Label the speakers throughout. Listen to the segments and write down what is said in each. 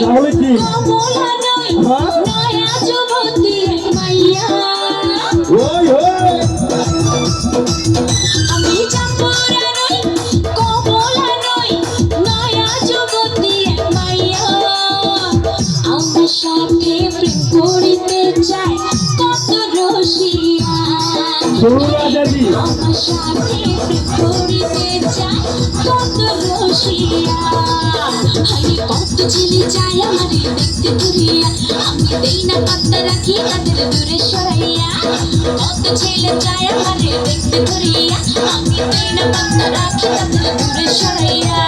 Speaker 1: তাহলে কি? হ্যাঁ? ওই ওই।
Speaker 2: সাথে প্রেম কত ছেলে চায় আমারে দেখতে ঘুরিয়া আমি না পাত্তা রাখি তাদের দূরে সরাইয়া কত ছেলে চায় আমারে দেখতে ঘুরিয়া আমি না পাত্তা রাখি তাদের দূরে সরাইয়া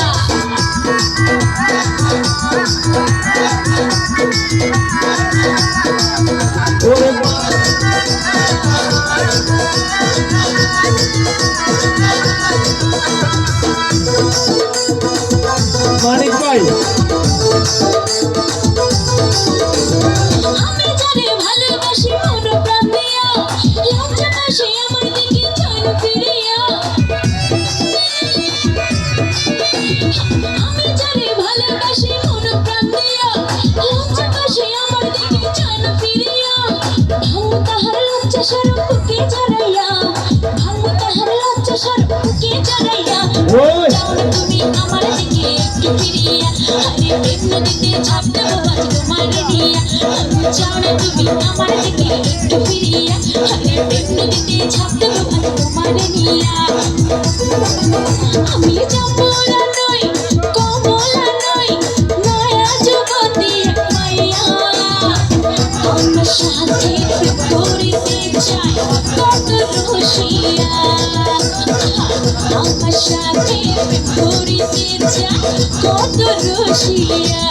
Speaker 2: তাহার লজ্জা সরব দিকে একটু আরে প্রেম নদীতে ঝাঁপ দেবো তোমার নিয়া যাও না তুমি আমার দিকে একটু ফিরিয়া আরে প্রেম নদীতে ঝাঁপ দেবো তোমার নিয়া আমি জম্বুরা নই কমলা নই নয়া যুবতী মাইয়া আমার সাথে করিতে চাই কত রসিয়া আমার সাথে ঘুরিতে চাই কত রসিয়া